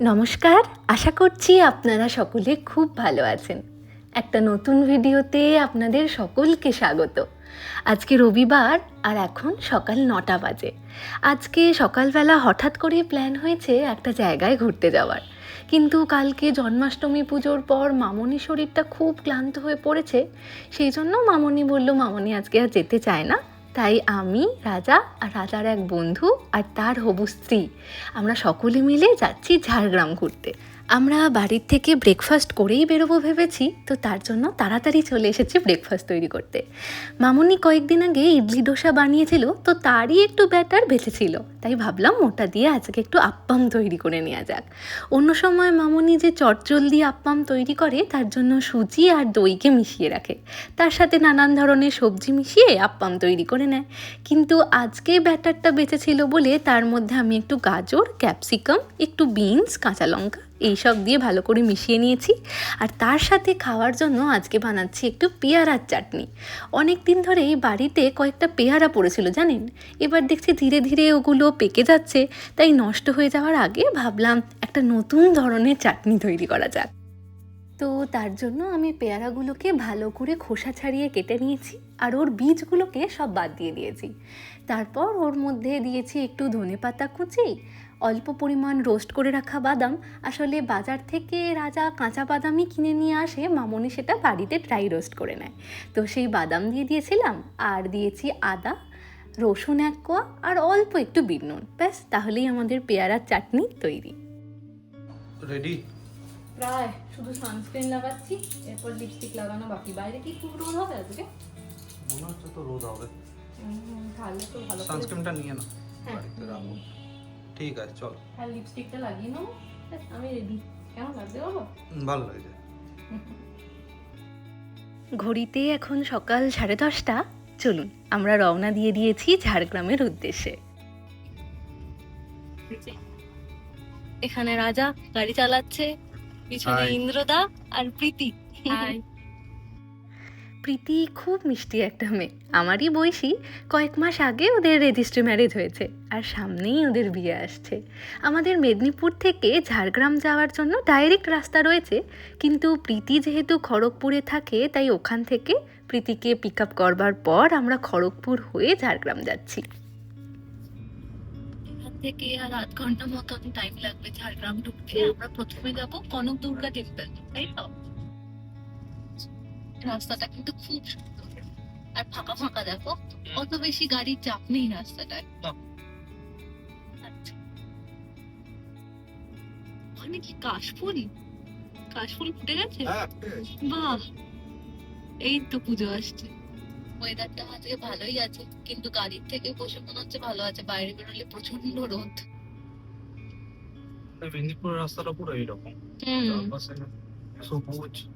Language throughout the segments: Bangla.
নমস্কার, আশা করছি আপনারা সকলে খুব ভালো আছেন। একটা নতুন ভিডিওতে আপনাদের সকলকে স্বাগত। আজকে রবিবার আর এখন সকাল নটা বাজে। আজকে সকালবেলা হঠাৎ করে প্ল্যান হয়েছে একটা জায়গায় ঘুরতে যাওয়ার। কিন্তু কালকে জন্মাষ্টমী পুজোর পর মামনি শরীরটা খুব ক্লান্ত হয়ে পড়েছে। সেই জন্য মামনি বলল, মামনি আজকে আর যেতে চায় না। তাই আমি, রাজা আর রাজার এক বন্ধু আর তার হবু স্ত্রী। আমরা সকলে মিলে যাচ্ছি ঝাড়গ্রাম ঘুরতে। আমরা বাড়ির থেকে ব্রেকফাস্ট করেই বেরোবো ভেবেছি, তো তার জন্য তাড়াতাড়ি চলে এসেছি ব্রেকফাস্ট তৈরি করতে। মামুনি কয়েকদিন আগে ইডলি ডোসা বানিয়েছিল, তো তারই একটু ব্যাটার বেঁচেছিল। তাই ভাবলাম ওটা দিয়ে আজকে একটু আপ্পাম তৈরি করে নেওয়া যাক। অন্য সময় মামুনি যে চটজল দিয়ে আপ্পাম তৈরি করে, তার জন্য সুজি আর দইকে মিশিয়ে রাখে। তার সাথে নানান ধরনের সবজি মিশিয়ে আপ্পাম তৈরি করে নেয়। কিন্তু আজকে ব্যাটারটা বেঁচেছিল বলে তার মধ্যে আমি একটু গাজর ক্যাপসিকাম একটু বিনস কাঁচা লঙ্কা এইসব দিয়ে ভালো করে মিশিয়ে নিয়েছি। আর তার সাথে খাওয়ার জন্য আজকে বানাচ্ছি একটু পেয়ারার চাটনি। অনেক দিন ধরেই বাড়িতে কয়েকটা পেয়ারা পড়েছিল, জানেন? এবার দেখছি ধীরে ধীরে ওগুলো পেকে যাচ্ছে, তাই নষ্ট হয়ে যাওয়ার আগে ভাবলাম একটা নতুন ধরনের চাটনি তৈরি করা যাক। তো তার জন্য আমি পেয়ারাগুলোকে ভালো করে খোসা ছাড়িয়ে কেটে নিয়েছি, আর ওর বীজগুলোকে সব বাদ দিয়ে দিয়েছি। তারপর ওর মধ্যে দিয়েছি একটু ধনে পাতা কুচি অল্প পরিমাণ রোস্ট করে রাখা বাদাম। আসলে বাজার থেকে রাজা কাঁচা বাদামই কিনে নিয়ে আসে মামনি সেটা বাড়িতে ড্রাই রোস্ট করে নেয়। তো সেই বাদাম দিয়ে দিয়েছিলাম আর দিয়েছি আদা রসুন এক কোয়া আর অল্প একটু বিট নুন। ব্যাস তাহলেই আমাদের পেয়ারার চাটনি তৈরি। রেডি প্রায় শুধু সানস্ক্রিন লাগাচ্ছি এরপর লিপস্টিক লাগানো বাকি। বাইরে কি খুব রোদ হবে আজকে? মনে হচ্ছে তো রোদ হবে। তাহলে তো ভালো সানস্ক্রিনটা নিয়ে না হ্যাঁ, বাড়িতে রাখব ঠিক আছে চল। আর লিপস্টিকটা লাগিয়ে ব্যাস, আমি রেডি কেমন লাগছে বাবা ভালো লাগছে। ঘড়িতে এখন সকাল সাড়ে দশটা। চলুন আমরা রওনা দিয়ে দিয়েছি ঝাড়গ্রামের উদ্দেশ্যে। এখানে রাজা গাড়ি চালাচ্ছে পিছনে ইন্দ্রদা আর প্রীতি। প্রীতি খুব মিষ্টি একটা মেয়ে। আমারই বয়সী, কয়েক মাস আগে ওদের রেজিস্ট্রি ম্যারেজ হয়েছে আর সামনেই ওদের বিয়ে আসছে। আমাদের মেদিনীপুর থেকে ঝাড়গ্রাম যাওয়ার জন্য ডাইরেক্ট রাস্তা রয়েছে, কিন্তু প্রীতি যেহেতু খড়গপুরে থাকে, তাই ওখান থেকে প্রীতিকে পিক আপ করবার পর আমরা খড়গপুর হয়ে ঝাড়গ্রাম যাচ্ছি। থেকে আর আধ ঘণ্টা মতন টাইম লাগবে ঝাড়গ্রাম ঢুকতে। আমরা প্রথমে যাব কনক দুর্গা টেম্পল তাই তো? রাস্তাটা কিন্তু খুব সুন্দর। আর ফাঁকা ফাঁকা দেখো অত বেশি গাড়ির চাপ নেই রাস্তাটায়। আচ্ছা। ওখানে কি কাশফুল? কাশফুল ফুটে গেছে? বাহ। এই তো পুজো আসছে। ওয়েদারটা আজকে ভালোই আছে কিন্তু গাড়ির থেকে বসে মনে হচ্ছে ভালো আছে বাইরে বেরোলে প্রচণ্ড রোদ। মেদিনীপুরের রাস্তাটা পুরো এইরকম। সবুজ।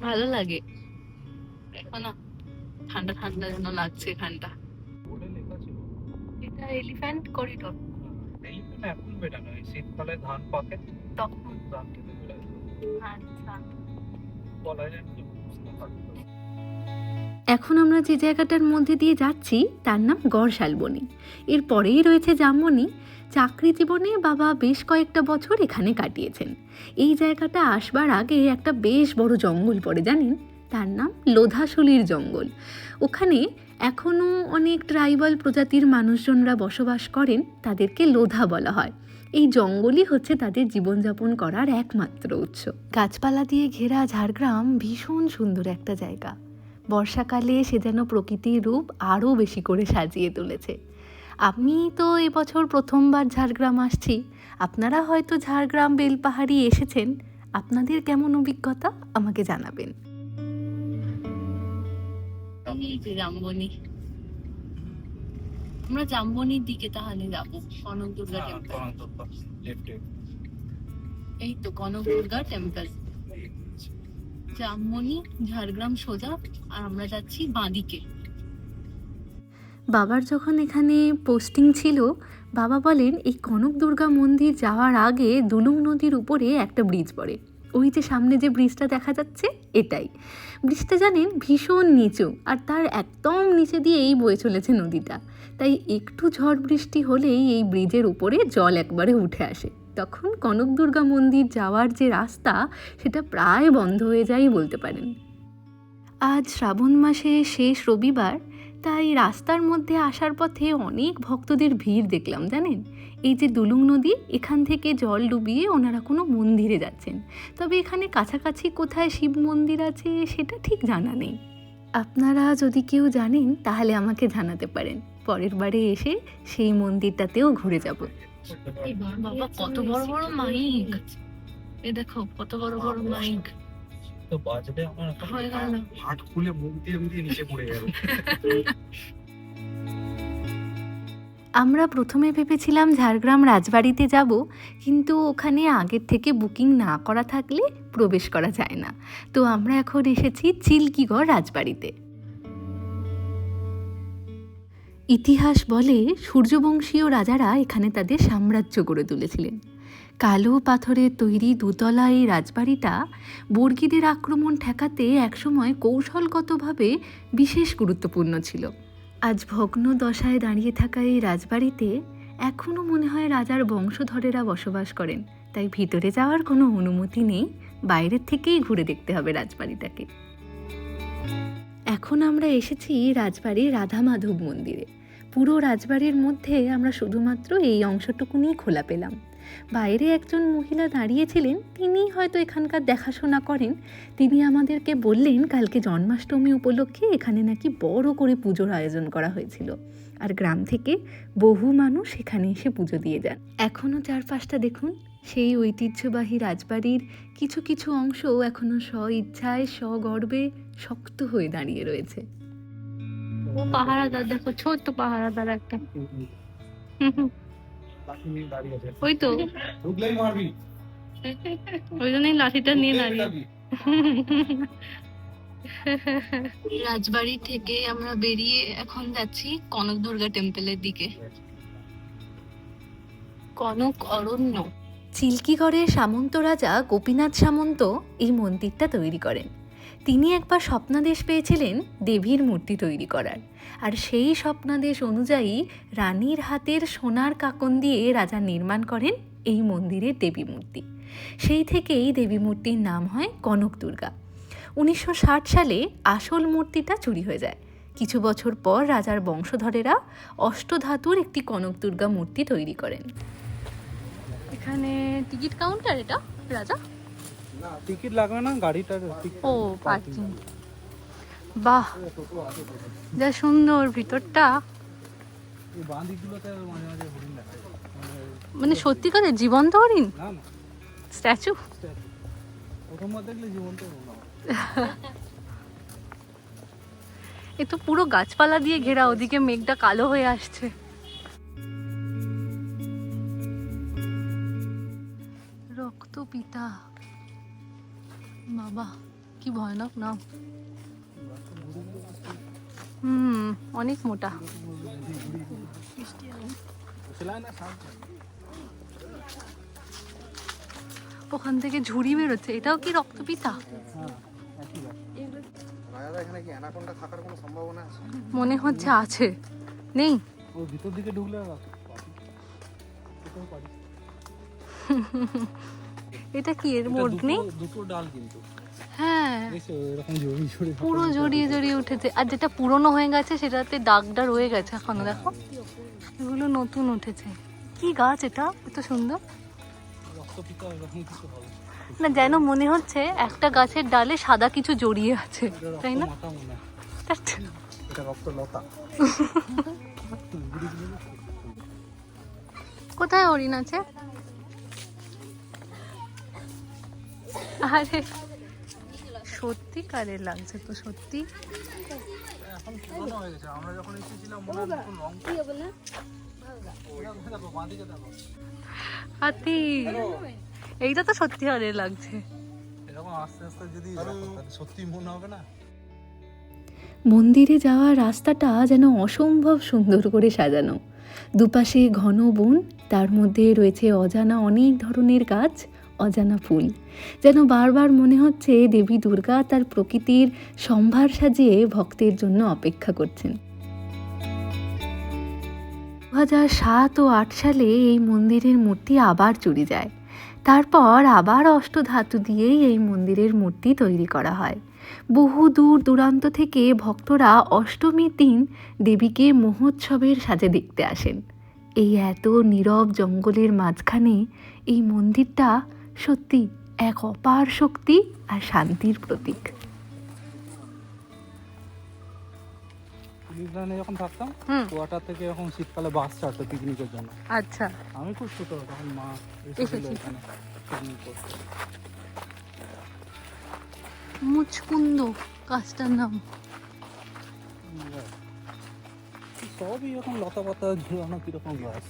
ভালো লাগে। এখনও ঠান্ডা ঠান্ডা যেন লাগছে এখানটা। এটা এলিফ্যান্ট করিডোর এখন বেটা নয় শীতকালে ধান পাকে তখন। ধান খেতে বেড়ায় আচ্ছা। বলা যায়। এখন আমরা যে জায়গাটার মধ্যে দিয়ে যাচ্ছি, তার নাম গড় শালবনি এর পরেই রয়েছে জামবনি। চাকরি জীবনে বাবা বেশ কয়েকটা বছর এখানে কাটিয়েছেন। এই জায়গাটা আসবার আগে একটা বেশ বড় জঙ্গল পড়ে, জানেন? তার নাম লোধাশুলির জঙ্গল। ওখানে এখনও অনেক ট্রাইবাল প্রজাতির মানুষজনরা বসবাস করেন, তাদেরকে লোধা বলা হয়। এই জঙ্গলই হচ্ছে তাদের জীবনযাপন করার একমাত্র উৎস। গাছপালা দিয়ে ঘেরা ঝাড়গ্রাম ভীষণ সুন্দর একটা জায়গা। বর্ষাকালে সে যেন প্রকৃতির রূপ আরও বেশি করে সাজিয়ে তুলেছে। আমি তো এবছর প্রথমবার ঝাড়গ্রাম আসছি। আপনারা হয়তো ঝাড়গ্রাম বেলপাহাড়ি এসেছেন। আপনাদের কেমন অভিজ্ঞতা আমাকে জানাবেন। এই যে জাম্বনি। আমরা জাম্বনির দিকে তাহলে যাব কনক দুর্গা টেম্পল। এই তো কনক দুর্গা টেম্পল জামমনি ঝাড়গ্রাম সোজা, আর আমরা যাচ্ছি বাঁদিকে। বাবার যখন এখানে পোস্টিং ছিল, বাবা বলেন, এই কনক দুর্গা মন্দির যাওয়ার আগে দুলুং নদীর উপরে একটা ব্রিজ পড়ে। ওই যে সামনে যে ব্রিজটা দেখা যাচ্ছে, এটাই। ব্রিজটা জানেন, ভীষণ নিচু, আর তার একদম নিচে দিয়েই বয়ে চলেছে নদীটা। তাই একটু ঝড় বৃষ্টি হলেই এই ব্রিজের উপরে জল একবারে উঠে আসে। তখন কনক দুর্গা মন্দির যাওয়ার যে রাস্তা, সেটা প্রায় বন্ধ হয়ে যায় বলতে পারেন। আজ শ্রাবণ মাসে শেষ রবিবার, তাই রাস্তার মধ্যে আসার পথে অনেক ভক্তদের ভিড় দেখলাম, জানেন? এই যে দুলুং নদী, এখান থেকে জল ডুবিয়ে ওনারা কোনো মন্দিরে যাচ্ছেন। তবে এখানে কাছাকাছি কোথায় শিব মন্দির আছে, সেটা ঠিক জানা নেই। আপনারা যদি কেউ জানেন, তাহলে আমাকে জানাতে পারেন। পরের বারে এসে সেই মন্দিরটাতেও ঘুরে যাব। বাবা কত বড় বড় মাইক। এ দেখো কত বড় বড় মাইক। তো বাজবে আমার হয়ে গেল। হাট খুলে মুখ দিয়ে দিয়ে নিচে পড়ে গেল। আমরা প্রথমে ভেবেছিলাম ঝাড়গ্রাম রাজবাড়িতে যাব কিন্তু ওখানে আগের থেকে বুকিং না করা থাকলে প্রবেশ করা যায় না। তো আমরা এখন এসেছি চিল্কিগড় রাজবাড়িতে। ইতিহাস বলে সূর্যবংশীয় রাজারা এখানে তাদের সাম্রাজ্য গড়ে তুলেছিলেন। কালো পাথরের তৈরি দুতলা এই রাজবাড়িটা বর্গীদের আক্রমণ ঠেকাতে একসময় কৌশলগতভাবে বিশেষ গুরুত্বপূর্ণ ছিল। আজ ভগ্ন দশায় দাঁড়িয়ে থাকা এই রাজবাড়িতে এখনও মনে হয় রাজার বংশধরেরা বসবাস করেন। তাই ভিতরে যাওয়ার কোনো অনুমতি নেই, বাইরের থেকেই ঘুরে দেখতে হবে রাজবাড়িটাকে। এখন আমরা এসেছি রাজবাড়ির রাধা মাধব মন্দিরে। পুরো রাজবাড়ির মধ্যে আমরা শুধুমাত্র এই অংশটুকুনি খোলা পেলাম। বাইরে একজন মহিলা দাঁড়িয়েছিলেন তিনি হয়তো এখানকার দেখাশোনা করেন। তিনি আমাদেরকে বললেন, কালকে জন্মাষ্টমী উপলক্ষে এখানে নাকি বড় করে পুজোর আয়োজন করা হয়েছিল। আর গ্রাম থেকে বহু মানুষ এখানে এসে পুজো দিয়ে যান। এখনও চারপাশটা দেখুন, সেই ঐতিহ্যবাহী রাজবাড়ির কিছু কিছু অংশ এখনও স্ব ইচ্ছায় স্বগর্বে শক্ত হয়ে দাঁড়িয়ে রয়েছে। ও পাহারাদার দেখো ছোট্ট পাহারাদার একটা। ওই তো। ঢুকলেই মারবি। ওই জন্যই লাঠিটা নিয়ে দাঁড়িয়ে। রাজবাড়ি থেকে আমরা বেরিয়ে এখন যাচ্ছি কনক দুর্গা টেম্পলের দিকে। কনক অরণ্য। চিল্কিগড়ের সামন্ত রাজা গোপীনাথ সামন্ত এই মন্দিরটা তৈরি করেন। তিনি একবার স্বপ্নাদেশ পেয়েছিলেন দেবীর মূর্তি তৈরি করার। আর সেই স্বপ্নাদেশ অনুযায়ী রানীর হাতের সোনার কাকন দিয়ে রাজা নির্মাণ করেন এই মন্দিরের দেবী মূর্তি। সেই থেকেই দেবী মূর্তির নাম হয় কনক দুর্গা। উনিশশো ষাট সালে আসল মূর্তিটা চুরি হয়ে যায়। কিছু বছর পর রাজার বংশধরেরা অষ্টধাতুর একটি কনক দুর্গা মূর্তি তৈরি করেন। এখানে টিকিট কাউন্টার এটা, রাজা? টিকিট লাগবে না গাড়িটার ও পার্কিং বাহ যা সুন্দর ভিতরটা। মানে সত্যিকারের জীবন্ত হরিণ? স্ট্যাচু? এ তো পুরো গাছপালা দিয়ে ঘেরা ওদিকে মেঘটা কালো হয়ে আসছে। রক্ত পিতা। বাবা কি ভয়ানক নাম। হুম অনেক মোটা। ওখান থেকে ঝুড়ি বেরোচ্ছে। এটাও কি রক্তপিতা? হ্যাঁ একই ব্যাপার রাজাদা এখানে কি অ্যানাকোন্ডা থাকার কোনো সম্ভাবনা আছে মনে হচ্ছে আছে। নেই? ভিতর দিকে ঢুকলে পারি। এটা কি এর মোড় নেই? দুটো ডাল কিন্তু। হ্যাঁ। পুরো জড়িয়ে জড়িয়ে উঠেছে। আর যেটা পুরনো হয়ে গেছে সেটাতে দাগটা রয়ে গেছে এখনও দেখো। এগুলো নতুন উঠেছে। কি গাছ এটা? এত সুন্দর। না যেন মনে হচ্ছে একটা গাছের ডালে সাদা কিছু জড়িয়ে আছে তাই না? কোথায় হরিণ আছে? আরে সত্যি কারে লাগছে তো সত্যি। হয়ে মনে হয় হাতি এইটা তো সত্যি হারে লাগছে। এরকম আস্তে আস্তে যদি সত্যি মনে হবে না? মন্দিরে যাওয়ার রাস্তাটা যেন অসম্ভব সুন্দর করে সাজানো। দুপাশে ঘন বন তার মধ্যে রয়েছে অজানা অনেক ধরনের গাছ। অজানা ফুল। যেন বারবার মনে হচ্ছে দেবী দুর্গা তার প্রকৃতির সম্ভার সাজিয়ে ভক্তের জন্য অপেক্ষা করছেন। দু হাজার সাত ও আট সালে এই মন্দিরের মূর্তি আবার চুরি যায়। তারপর আবার অষ্টধাতু দিয়েই এই মন্দিরের মূর্তি তৈরি করা হয়। বহু দূর দূরান্ত থেকে ভক্তরা অষ্টমীর দিন দেবীকে মহোৎসবের সাজে দেখতে আসেন। এই এত নীরব জঙ্গলের মাঝখানে এই মন্দিরটা সত্যি এক অপার শক্তি আর শান্তির প্রতীক। যখন থাকতাম থেকে এরকম শীতকালে বাস ছাড়তো পিকনিকের জন্য। আচ্ছা। আমি খুব ছোট তখন মা এসেছিল। এখানে পিকনিক করতে। মুচকুন্দ গাছটার নাম। সবই এখন লতা পাতা ঝুলানো কীরকম গাছ।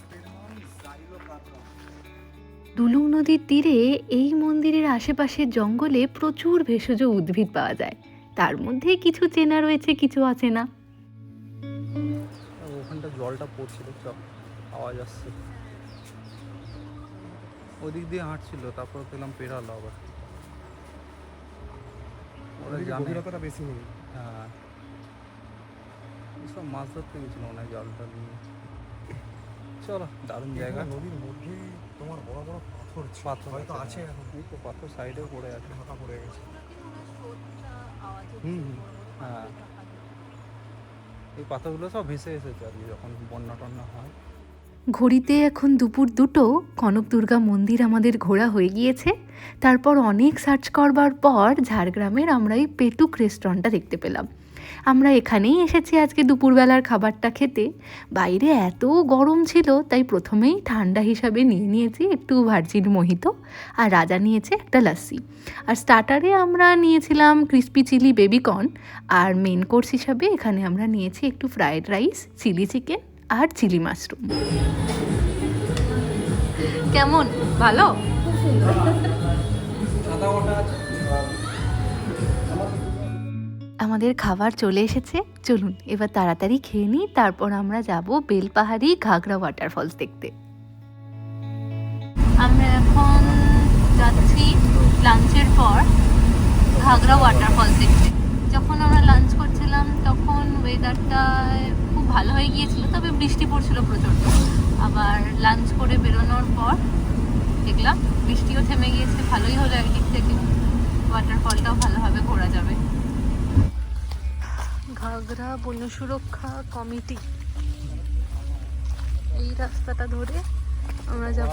দুলুং নদীর তীরে এই মন্দিরের আশেপাশের জঙ্গলে প্রচুর ভেষজ উদ্ভিদ পাওয়া যায়। তার মধ্যে কিছু চেনা রয়েছে কিছু আছে না ওখানটা জলটা পড়ছিল সব আওয়াজ আসছে। ওদিক দিয়ে হাঁটছিল তারপর পেলাম পেরালো আবার। ওরা গভীরতাটা বেশি নেই হ্যাঁ। সব মাছ ধরতে গেছিল মনে হয় জলটা নিয়ে। চলো। দারুণ জায়গা। নদীর মধ্যে তোমার বড় বড় পাথর পাথর হয়তো আছে আছে এখন। এই তো পাথর সাইডেও পড়ে আছে। ফাঁকা পড়ে গেছে। হুম হ্যাঁ। এই পাথরগুলো সব ভেসে এসেছে আর যখন বন্যা টন্যা হয়। ঘড়িতে এখন দুপুর দুটো কনক দুর্গা মন্দির আমাদের ঘোরা হয়ে গিয়েছে। তারপর অনেক সার্চ করবার পর ঝাড়গ্রামের আমরা এই পেটুক রেস্টুরেন্টটা দেখতে পেলাম। আমরা এখানেই এসেছি আজকে দুপুরবেলার খাবারটা খেতে। বাইরে এত গরম ছিল, তাই প্রথমেই ঠান্ডা হিসাবে নিয়ে নিয়েছি একটু ভার্জিন মোহিত আর রাজা নিয়েছে একটা লাস্সি আর স্টার্টারে আমরা নিয়েছিলাম ক্রিস্পি চিলি বেবিকর্ন আর মেন কোর্স হিসাবে এখানে আমরা নিয়েছি একটু ফ্রায়েড রাইস, চিলি চিকেন আর চিলি মাশরুম। কেমন? ভালো? আমাদের খাবার চলে এসেছে। চলুন, এবার তাড়াতাড়ি খেয়ে নিই, তারপর আমরা যাব বেলপাহাড়ি ঘাগরা ওয়াটারফলস দেখতে। আমরা এখন যাচ্ছি লাঞ্চের পর ঘাগরা ওয়াটারফলস দেখতে। যখন আমরা লাঞ্চ করছিলাম, তখন ওয়েদারটা খুব ভালো হয়ে গিয়েছিল, তবে বৃষ্টি পড়ছিল প্রচণ্ড। আবার লাঞ্চ করে বেরোনোর পর দেখলাম বৃষ্টিও থেমে গিয়েছে, ভালোই হলো একদিক থেকে। ওয়াটারফলটাও ভালোভাবে ঘোরা যাবে। ঘাগরা বন্য সুরক্ষা কমিটি। এই রাস্তাটা ধরে আমরা যাব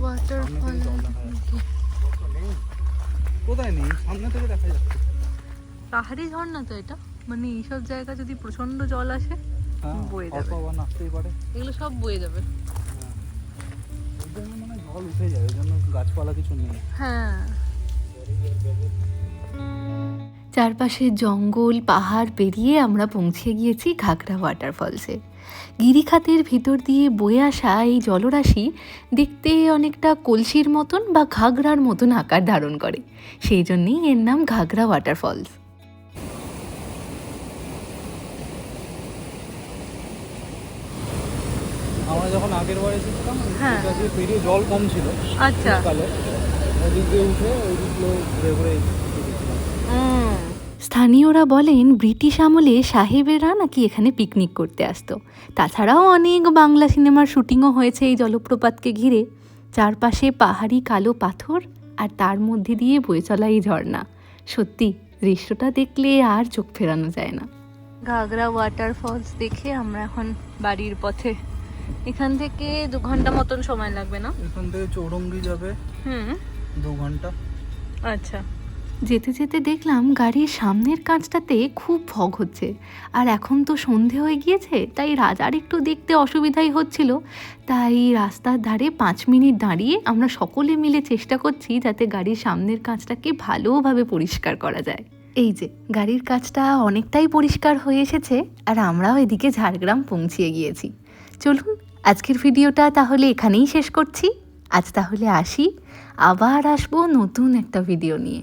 ওয়াটারফল কোথায় নেই? সামনে থেকে দেখা যাচ্ছে। পাহাড়ি ঝর্ণা তো এটা? মানে এইসব জায়গা যদি প্রচণ্ড জল আসে হ্যাঁ বয়ে যাবে। এগুলো সব বয়ে যাবে। মানে জল উঠে যায় ওই জন্য গাছপালা কিছু নেই। হ্যাঁ। চারপাশে জঙ্গল পাহাড় পেরিয়ে আমরা পৌঁছে গিয়েছি ঘাগরা ওয়াটারফলসে গিরিখাতের ভিতর দিয়ে বয়ে আসা এই জলরাশি দেখতে অনেকটা কলসির মতন বা ঘাগরার মতন আকার ধারণ করে। সেই জন্যেই এর নাম ঘাগরা ওয়াটারফলস আমরা যখন আগের বার এসেছিলাম হ্যাঁ। পেরিয়ে জল কম ছিল আচ্ছা। কালে ওদিক দিয়ে উঠে ওই দিকগুলো ঘুরে ঘুরে গেছিলাম স্থানীয়রা বলেন ব্রিটিশ আমলে সাহেবেরা নাকি এখানে পিকনিক করতে আসতো। তাছাড়াও অনেক বাংলা সিনেমার শুটিংও হয়েছে এই জলপ্রপাতকে ঘিরে। চারপাশে পাহাড়ি কালো পাথর আর তার মধ্যে দিয়ে বয়ে চলা এই ঝর্ণা। সত্যি দৃশ্যটা দেখলে আর চোখ ফেরানো যায় না। ঘাগরা ওয়াটারফলস দেখে আমরা এখন বাড়ির পথে। এখান থেকে দু ঘণ্টা মতন সময় লাগবে না? এখান থেকে চৌরঙ্গি যাবে। হুম। দু ঘণ্টা। আচ্ছা। যেতে যেতে দেখলাম গাড়ির সামনের কাঁচটাতে খুব ফগ হচ্ছে। আর এখন তো সন্ধে হয়ে গিয়েছে, তাই রাজার একটু দেখতে অসুবিধাই হচ্ছিল। তাই রাস্তার ধারে পাঁচ মিনিট দাঁড়িয়ে আমরা সকলে মিলে চেষ্টা করছি যাতে গাড়ির সামনের কাঁচটাকে ভালোভাবে পরিষ্কার করা যায়। এই যে, গাড়ির কাঁচটা অনেকটাই পরিষ্কার হয়ে এসেছে, আর আমরাও এদিকে ঝাড়গ্রাম পৌঁছিয়ে গিয়েছি। চলুন, আজকের ভিডিওটা তাহলে এখানেই শেষ করছি। আজ তাহলে আসি, আবার আসব নতুন একটা ভিডিও নিয়ে।